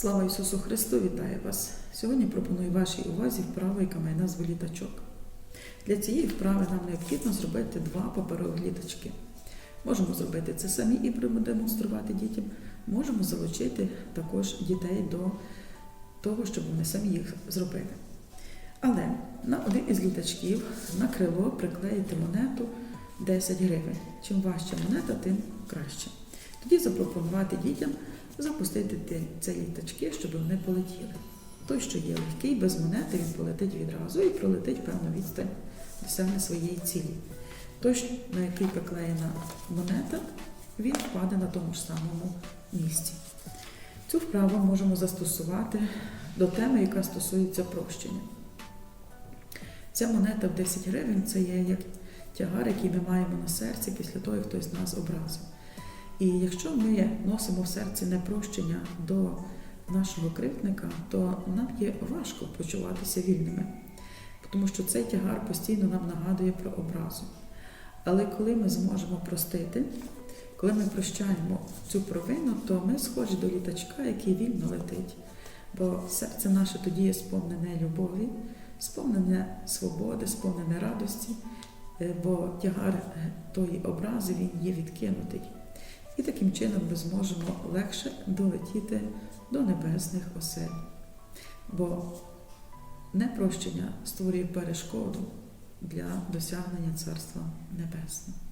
Слава Ісусу Христу! Вітаю вас! Сьогодні пропоную вашій увазі вправу, яка має назву літачок. Для цієї вправи нам необхідно зробити два паперові літачки. Можемо зробити це самі і продемонструвати дітям. Можемо залучити також дітей до того, щоб вони самі їх зробили. Але на один із літачків на крило приклеїти монету 10 гривень. Чим важча монета, тим краще. Тоді запропонувати дітям запустити ці літачки, щоб вони полетіли. Той, що є легкий, без монети, він полетить відразу і пролетить певну відстань, досягне своєї цілі. Той, на який приклеєна монета, він впаде на тому ж самому місці. Цю вправу можемо застосувати до теми, яка стосується прощення. Ця монета в 10 гривень це є як тягар, який ми маємо на серці після того, як хтось нас образив. І якщо ми носимо в серці непрощення до нашого кривдника, то нам є важко почуватися вільними, тому що цей тягар постійно нам нагадує про образу. Але коли ми зможемо простити, коли ми прощаємо цю провину, то ми схожі до літачка, який вільно летить. Бо серце наше тоді є сповнене любові, сповнене свободи, сповнене радості, е, бо тягар е, тої образи він є відкинутий. І таким чином ми зможемо легше долетіти до небесних осель. Бо непрощення створює перешкоду для досягнення Царства Небесного.